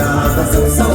ดาวกระสุนเศร้า